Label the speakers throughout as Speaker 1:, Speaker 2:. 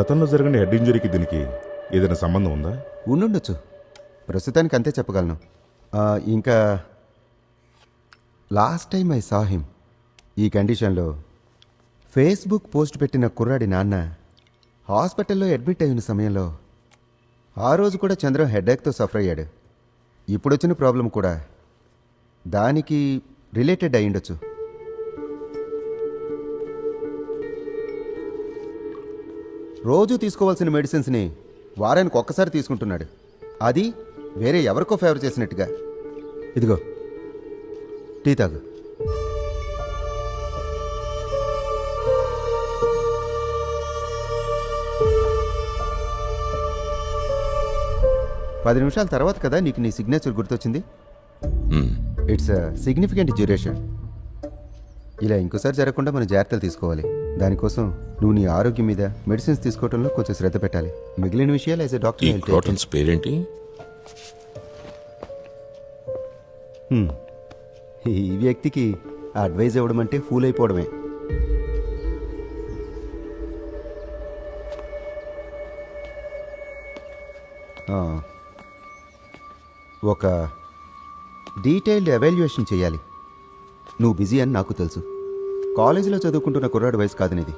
Speaker 1: గతంలో జరిగిన హెడ్ ఇంజరీకి దీనికి ఏదైనా సంబంధం ఉందా?
Speaker 2: ఉండుండొచ్చు. ప్రస్తుతానికి అంతే చెప్పగలను. ఇంకా last time I saw him ఈ కండిషన్లో ఫేస్బుక్ పోస్ట్ పెట్టిన కుర్రాడి నాన్న హాస్పిటల్లో అడ్మిట్ అయిన సమయంలో ఆ రోజు కూడా చంద్రం హెడేక్తో సఫర్ అయ్యాడు. ఇప్పుడు వచ్చిన ప్రాబ్లం కూడా దానికి రిలేటెడ్ అయ్యుండొచ్చు. రోజు తీసుకోవాల్సిన మెడిసిన్స్ని వారానికి ఒక్కసారి తీసుకుంటున్నాడు. అది వేరే ఎవరికో ఫేవర్ చేసినట్టుగా. ఇదిగో టీ తాగు. పది నిమిషాల తర్వాత కదా నీకు నీ సిగ్నేచర్ గుర్తొచ్చింది? ఇట్స్ సిగ్నిఫికెంట్ డ్యూరేషన్ ఇలా ఇంకోసారి జరగకుండా మనం జాగ్రత్తలు తీసుకోవాలి. దానికోసం నువ్వు నీ ఆరోగ్యం మీద మెడిసిన్స్ తీసుకోవడంలో కొంచెం శ్రద్ధ పెట్టాలి. మిగిలిన విషయాలు యాజ్ ఎ
Speaker 3: ఈ
Speaker 2: డాక్టర్
Speaker 3: క్రోటన్స్ పేరేంటి?
Speaker 2: ఈ వ్యక్తికి అడ్వైజ్ ఇవ్వడం అంటే ఫూల్ అయిపోవడమే. ఆ, ఒక డీటెయిల్డ్ ఎవాల్యుయేషన్ చేయాలి. నువ్వు బిజీ అని నాకు తెలుసు. కాలేజీలో చదువుకుంటున్న కుర్రాడు వయసు కాదు నీది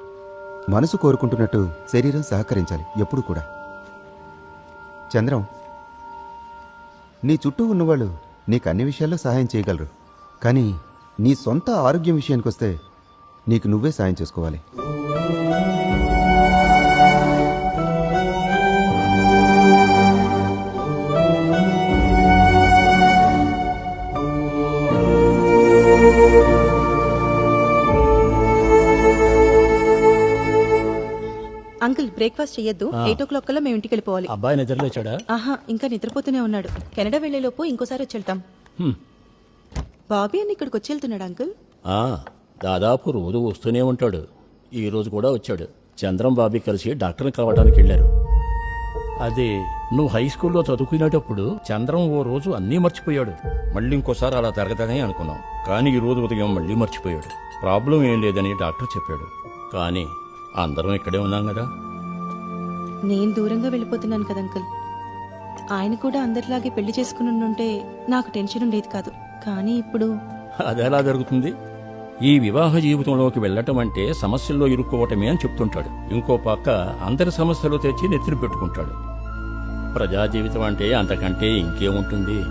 Speaker 2: మనసు కోరుకుంటున్నట్టు శరీరం సహకరించాలి ఎప్పుడు కూడా. చంద్రం నీ చుట్టూ ఉన్నవాళ్ళు నీకు అన్ని విషయాల్లో సహాయం చేయగలరు. కానీ నీ సొంత ఆరోగ్యం విషయానికి వస్తే నీకు నువ్వే సాయం చేసుకోవాలి.
Speaker 4: అంకుల్ బ్రేక్ఫాస్ట్ చెయ్యొద్దు. ఎయిట్ ఓ క్లాక్ కల్లా మేము ఇంటికి వెళ్ళిపోవాలి.
Speaker 5: అబ్బాయి నిద్రలేచాడా
Speaker 4: ఆహా ఇంకా నిద్రపోతూనే ఉన్నాడు. కెనడా వెళ్ళేలోపు ఇంకోసారి వచ్చి వెళ్తాం. బాబీ అని ఇక్కడికి వచ్చి వెళ్తున్నాడు అంకుల్?
Speaker 5: ఆ, దాదాపు రోజు వస్తూనే ఉంటాడు. ఈ రోజు కూడా వచ్చాడు. చంద్రం బాబీ కలిసి డాక్టర్ని కలవడానికి వెళ్ళారు. అది నువ్వు హై స్కూల్లో చదువుకునేటప్పుడు చంద్రం ఓ రోజు అన్నీ మర్చిపోయాడు. మళ్ళీ ఇంకోసారి అలా జరగదని అనుకున్నాం. కానీ ఈ రోజు ఉదయం మళ్ళీ మర్చిపోయాడు. ప్రాబ్లం ఏం లేదని డాక్టర్ చెప్పాడు. కానీ అందరం ఇక్కడే ఉన్నాం కదా?
Speaker 4: నేను దూరంగా వెళ్ళిపోతున్నాను కదా అంకుల్. ఆయన కూడా అందరిలాగే పెళ్ళి చేసుకుని ఉంటే నాకు టెన్షన్ ఉండేది కాదు. కానీ ఇప్పుడు
Speaker 5: అదెలా జరుగుతుంది? ఈ వివాహ జీవితంలోకి వెళ్ళటం అంటే సమస్యల్లో ఇరుక్కోవటమే అని చెప్తుంటాడు. ఇంకో పక్క అందరి సమస్యలు తెచ్చి నెత్తిన పెట్టుకుంటాడు. ప్రజా జీవితం అంటే అంతకంటే ఇంకేముంటుంది?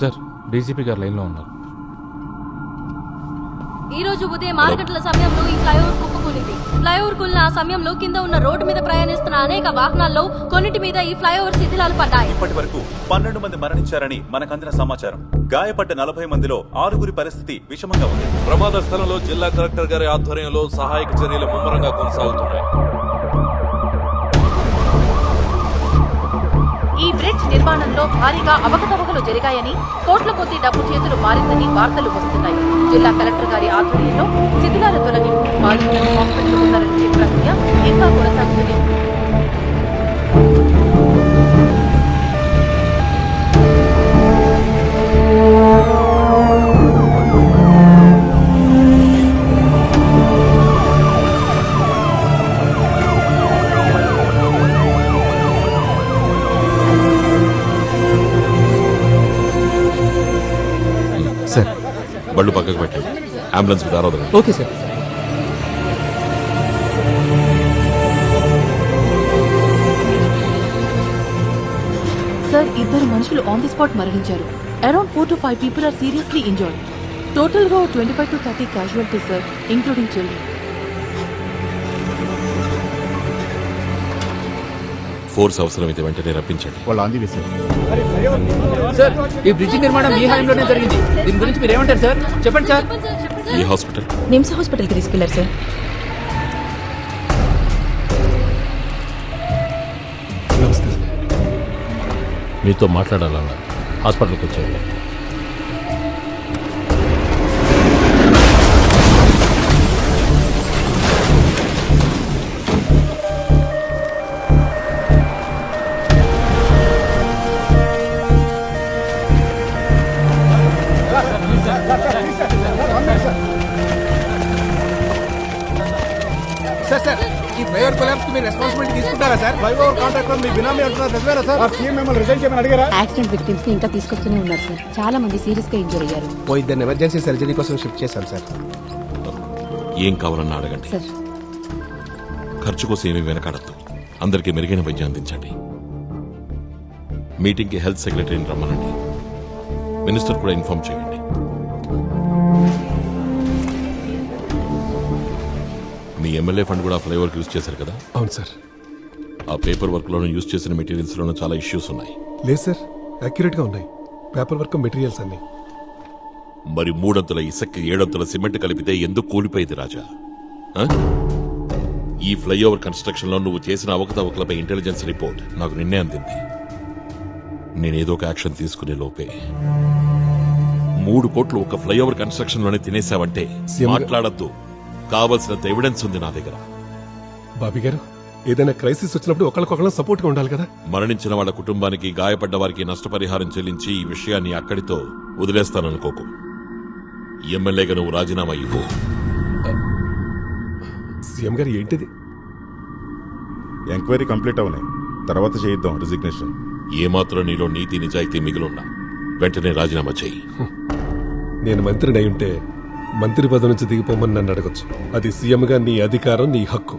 Speaker 6: సార్ డీసీపీ గారు లైన్లో ఉన్నారు.
Speaker 7: ఈ రోజు ఉదయం ఆరు గంటల సమయంలో ఈ ఫ్లైఓవర్ కుప్పకూలింది. ఫ్లైఓవర్ కూలిన ఆ సమయంలో కింద ఉన్న రోడ్డు మీద ప్రయాణిస్తున్న అనేక వాహనాల్లో కొన్నిటి మీద ఈ ఫ్లైఓవర్ శిథిలాలు పడ్డాయి.
Speaker 8: ఇప్పటి వరకు పన్నెండు మంది మరణించారని మనకందిన సమాచారం. గాయపడ్డ నలభై మందిలో ఆరుగురి పరిస్థితి విషమంగా ఉంది.
Speaker 9: ప్రమాద స్థలంలో జిల్లా కలెక్టర్ గారి ఆధ్వర్యంలో సహాయక చర్యలు ముమ్మరంగా కొనసాగుతున్నాయి.
Speaker 7: ఈ బ్రిడ్జ్ నిర్మాణంలో భారీగా అవకతవకలు జరిగాయని కోట్ల కొద్ది డబ్బు చేతులు మారిందని వార్తలు వస్తున్నాయి. జిల్లా కలెక్టర్ గారి ఆధ్వర్యంలో శిథిలాల తొలగింపు బాధితులను కాంక్రీట్ ప్రక్రియ ఇంకా కొనసాగుతుంది
Speaker 3: అంబులెన్స్ దారవదు
Speaker 6: ఓకే సార్.
Speaker 7: సార్ ఇద్దరు మనుషులు ఆన్ ది స్పాట్ మరణించారు. Around four to five people are seriously injured టోటల్గా twenty five to thirty casualty sir including children
Speaker 3: force అవసరమైతే వెంటనే రప్పించండి.
Speaker 6: సార్. ఈ బ్రిడ్జి నిర్మాణం ఈ హాయంలోనే జరిగింది. దీని గురించి మీరు ఏమంటారు సార్? చెప్పండి సార్.
Speaker 3: ఈ హాస్పిటల్?
Speaker 4: నిమ్స్ హాస్పిటల్కి తీసుకెళ్ళారు సార్.
Speaker 5: మీతో మాట్లాడాలన్నా హాస్పిటల్కి వచ్చేయండి
Speaker 10: ఫ్లైఓవర్ కాంట్రాక్టర్ మీ బినామీ అంటున్నారు నిజమేనా సార్? సీఎం మిమ్మల్ని రిజైన్ చేయమని అడిగారా?
Speaker 11: యాక్సిడెంట్ విక్టిమ్స్ని ఇంకా తీసుకొస్తూనే ఉన్నారు సార్. చాలా మంది సీరియస్గా ఇంజూర్ అయ్యారు.
Speaker 10: ఓ ఇద్దరు ఎమర్జెన్సీ సర్జరీ కోసం షిఫ్ట్ చేశాం సార్.
Speaker 3: ఏం కావాలన్నా అడగండి.
Speaker 11: సార్.
Speaker 3: ఖర్చు కోసం ఏమీ వెనకాడద్దు. అందరికీ మెరుగైన వైద్యం అందించండి. మీటింగ్కి హెల్త్ సెక్రటరీని రమ్మనండి. మినిస్టర్ కూడా ఇన్ఫార్మ్ చేయండి. మీ ఎమ్మెల్యే ఫండ్ కూడా ఫ్లైఓవర్కి యూజ్ చేశారు కదా?
Speaker 10: అవును సార్.
Speaker 3: ఆ పేపర్ వర్క్లోనూ యూజ్ చేసిన మెటీరియల్స్లోనూ చాలా ఇష్యూస్ ఉన్నాయి.
Speaker 10: లేదు సార్ అక్యురేట్గా ఉన్నాయి. పేపర్ వర్క్ మెటీరియల్స్ అన్ని.
Speaker 3: మరి మూడంతుల ఇసక్కి ఏడంతుల సిమెంట్ కలిపితే ఎందుకు కూలిపోయింది రాజా? ఆ? ఈ ఫ్లైఓవర్ కన్స్ట్రక్షన్లో నువ్వు చేసిన అవకతవకలపై ఇంటెలిజెన్స్ రిపోర్ట్ నాకు నిన్నే అందింది. నేనేదో ఒక యాక్షన్ తీసుకునే లోపే. మూడు కోట్లు ఒక ఫ్లైఓవర్ కన్స్ట్రక్షన్లోనే తినేసావంటే
Speaker 10: సీఎం
Speaker 3: మాట్లాడద్దు. కావలసినంత ఎవిడెన్స్ ఉంది నా దగ్గర.
Speaker 10: బాబీ గారు ఏదైనా క్రైసిస్ వచ్చినప్పుడు ఒకరికొకరు సపోర్ట్గా ఉండాలి కదా.
Speaker 3: మరణించిన వాళ్ళ కుటుంబానికి గాయపడ్డ వారికి నష్టపరిహారం చెల్లించి ఈ విషయాన్ని అక్కడితో వదిలేస్తాననుకోకు. ఎమ్మెల్యేగా నువ్వు రాజీనామా ఇవ్వు.
Speaker 10: సీఎం గారు ఏంటిది?
Speaker 1: ఎంక్వైరీ కంప్లీట్ అవనాయి తర్వాత చేయిద్దాం రిజిగ్నేషన్.
Speaker 3: ఏమాత్రం నీలో నీతి నిజాయితీ మిగిలున్నా వెంటనే రాజీనామా చెయ్యి
Speaker 10: నేను మంత్రిని అయి ఉంటే మంత్రి పదవి నుంచి దిగిపోమని నన్ను అడగొచ్చు. అది సీఎం గా నీ అధికారం నీ హక్కు.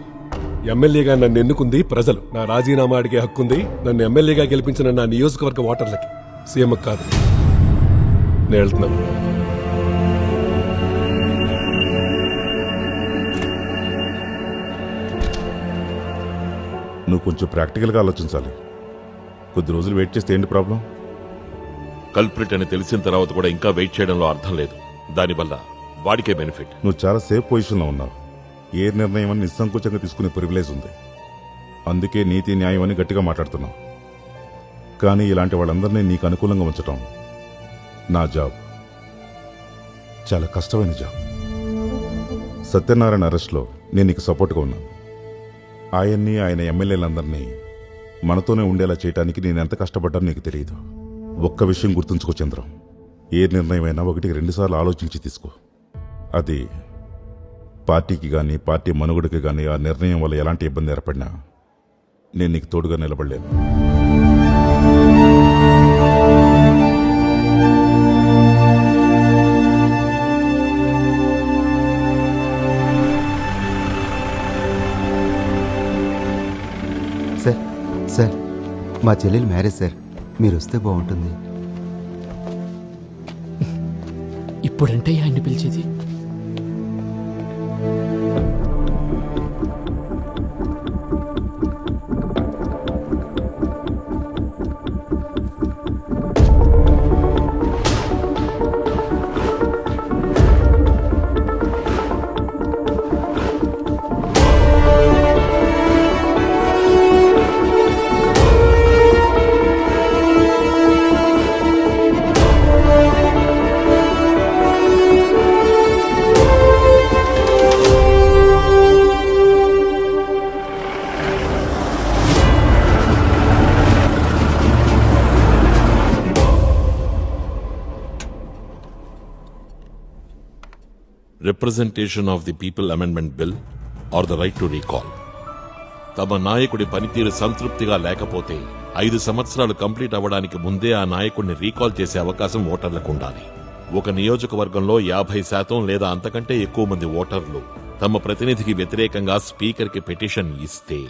Speaker 10: ఎమ్మెల్యేగా నన్ను ఎన్నుకుంది ప్రజలు. నా రాజీనామా అడిగే హక్కుంది నన్ను ఎమ్మెల్యేగా గెలిపించిన నా నియోజకవర్గ ఓటర్లకి. సీఎం కాదు. నేను వెళ్తున్నాను.
Speaker 1: నువ్వు కొంచెం ప్రాక్టికల్గా ఆలోచించాలి. కొద్ది రోజులు వెయిట్ చేస్తే ఏంటి ప్రాబ్లం?
Speaker 3: కల్ప్రిట్ అని తెలిసిన తర్వాత కూడా ఇంకా వెయిట్ చేయడంలో అర్థం లేదు. దానివల్ల వాడికే బెనిఫిట్.
Speaker 1: నువ్వు చాలా సేఫ్ పొజిషన్లో ఉన్నావు. ఏ నిర్ణయం అని నిస్సంకోచంగా తీసుకునే ప్రివిలేజ్ ఉంది. అందుకే నీతి న్యాయం అని గట్టిగా మాట్లాడుతున్నాం. కానీ ఇలాంటి వాళ్ళందరినీ నీకు అనుకూలంగా ఉంచటం నా జాబ్. చాలా కష్టమైన జాబ్. సత్యనారాయణ అరెస్ట్లో నేను నీకు సపోర్ట్గా ఉన్నాను. ఆయన్ని ఆయన ఎమ్మెల్యేలందరినీ మనతోనే ఉండేలా చేయడానికి నేను ఎంత కష్టపడ్డానో నీకు తెలియదు. ఒక్క విషయం గుర్తుంచుకో చంద్రం. ఏ నిర్ణయమైనా ఒకటికి రెండుసార్లు ఆలోచించి తీసుకో. అది పార్టీకి కానీ పార్టీ మనుగడకి కానీ ఆ నిర్ణయం వల్ల ఎలాంటి ఇబ్బంది ఏర్పడినా నేను నీకు తోడుగా నిలబడలేను.
Speaker 2: సార్ సార్ మా చెల్లెలు మ్యారేజ్ సార్. మీరు వస్తే బాగుంటుంది.
Speaker 6: ఇప్పుడంటే ఆయన్ని పిలిచేది
Speaker 3: representation of the people amendment bill or the right to recall తమ నాయకుడి పనితీరు సంతృప్తిగా లేకపోతే ఐదు సంవత్సరాలు కంప్లీట్ అవ్వడానికి ముందే ఆ నాయకుడిని రీకాల్ చేసే అవకాశం ఓటర్లకు ఉండాలి. ఒక నియోజకవర్గంలో యాభై శాతం లేదా అంతకంటే ఎక్కువ మంది ఓటర్లు తమ ప్రతినిధికి వ్యతిరేకంగా స్పీకర్కి పిటిషన్ ఇస్తే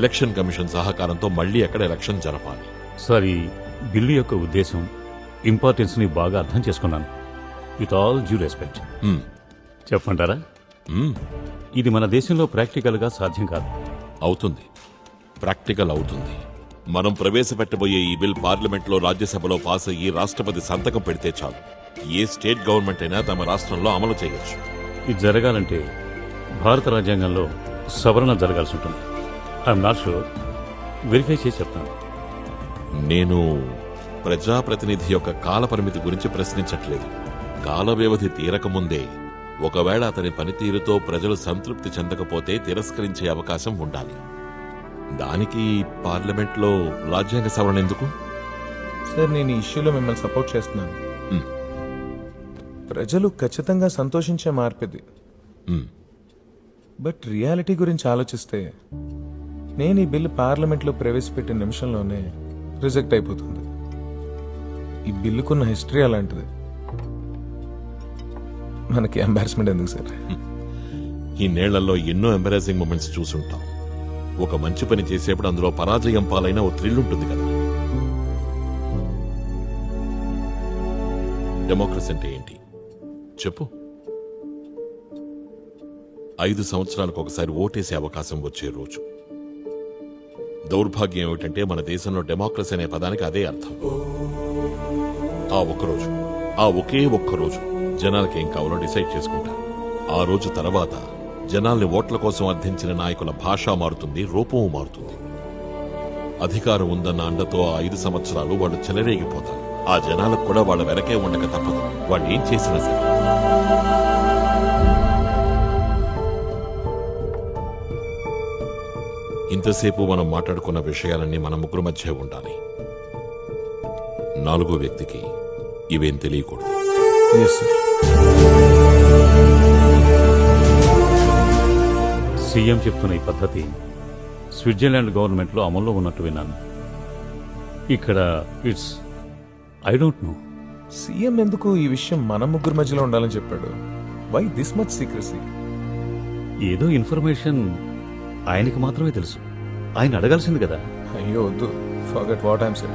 Speaker 3: ఎలక్షన్ కమిషన్ సహకారంతో మళ్ళీ అక్కడ ఎలక్షన్ జరపాలి.
Speaker 12: సార్ ఈ బిల్లు యొక్క ఉద్దేశం ఇంపార్టెన్స్ని బాగా అర్థం చేసుకున్నాను. With all due respect.
Speaker 3: హ్మ్.
Speaker 12: ఇది మన దేశంలో ప్రాక్టికల్గా సాధ్యం కాదు.
Speaker 3: అవుతుంది. ప్రాక్టికల్ అవుతుంది. మనం ప్రవేశపెట్టబోయే ఈ బిల్ పార్లమెంట్లో రాజ్యసభలో పాస్ అయ్యి రాష్ట్రపతి సంతకం పెడితే చాలు. ఏ స్టేట్ గవర్నమెంట్ అయినా తమ రాష్ట్రంలో అమలు చేయొచ్చు.
Speaker 12: ఇది జరగాలంటే భారత రాజ్యాంగంలో సవరణ జరగాల్సి ఉంటుంది. I'm not sure. వెరిఫై చేసి చెప్తాను.
Speaker 3: నేను ప్రజాప్రతినిధి యొక్క కాల పరిమితి గురించి ప్రశ్నించట్లేదు. కాల వ్యవధి తీరకముందే ఒకవేళ అతని పనితీరుతో ప్రజలు సంతృప్తి చెందకపోతే తిరస్కరించే అవకాశం ఉండాలి. దానికి పార్లమెంట్లో రాజ్యాంగ సవరణ ఎందుకు?
Speaker 13: సార్ నేను ఈ ఇష్యూలో మిమ్మల్ని సపోర్ట్ చేస్తున్నాను.
Speaker 3: మ్.
Speaker 13: ప్రజలు ఖచ్చితంగా సంతోషించే మార్పిది.
Speaker 3: మ్.
Speaker 13: బట్ రియాలిటీ గురించి ఆలోచిస్తే నేను ఈ బిల్లు పార్లమెంట్లో ప్రవేశపెట్టిన నిమిషంలోనే రిజెక్ట్ అయిపోతుంది. ఈ బిల్లుకున్న హిస్టరీ అలాంటిది. మనకి ఎంబారస్మెంట్ ఎందుకు సార్?
Speaker 3: ఈ నేళ్ళలో ఎన్నో ఎంబరాసింగ్ మూమెంట్స్ చూసుంటాం ఒక మంచి పని చేసేప్పుడు అందులో పరాజయం పాలైన ఓ థ్రిల్ ఉంటుంది కదా. డెమోక్రసీ అంటే ఏంటి? చెప్పు. ఐదు సంవత్సరాలకు ఒకసారి ఓటేసే అవకాశం వచ్చే రోజు. దౌర్భాగ్యం ఏమిటంటే మన దేశంలో డెమోక్రసీ అనే పదానికి అదే అర్థం. ఆ ఒక్కరోజు ఆ ఒకే ఒక్క రోజు. జనాలకి ఏం కావాలో డిసైడ్ చేసుకుంటారు ఆ రోజు తర్వాత జనాల్ని ఓట్ల కోసం అర్థించిన నాయకుల భాష మారుతుంది రూపము మారుతుంది. అధికారం ఉందన్న అండతో ఆ ఐదు సంవత్సరాలు వాళ్ళు చెలరేగిపోతారు. ఆ జనాలకు కూడా వాళ్ళ వెనకే ఉండక తప్పదు. వాళ్ళు ఏం చేసినా సరే. ఇంతసేపు మనం మాట్లాడుకున్న విషయాలన్నీ మన ముగ్గురు మధ్య ఉండాలి. నాలుగో వ్యక్తికి ఇవేం తెలియకూడదు.
Speaker 12: సీఎం చెప్తున్న ఈ పద్ధతి స్విట్జర్లాండ్ గవర్నమెంట్లో అమల్లో ఉన్నట్టు విన్నాను. ఇక్కడ it's I don't know.
Speaker 13: CM ఎందుకు ఈ విషయం మన ముగ్గురు మధ్యలో ఉండాలని చెప్పాడు? వై దిస్ మచ్ సీక్రసీ
Speaker 12: ఏదో ఇన్ఫర్మేషన్ ఆయనకి మాత్రమే తెలుసు. ఆయన అడగాల్సింది కదా.
Speaker 13: అయ్యో వద్దు. Forget what I'm said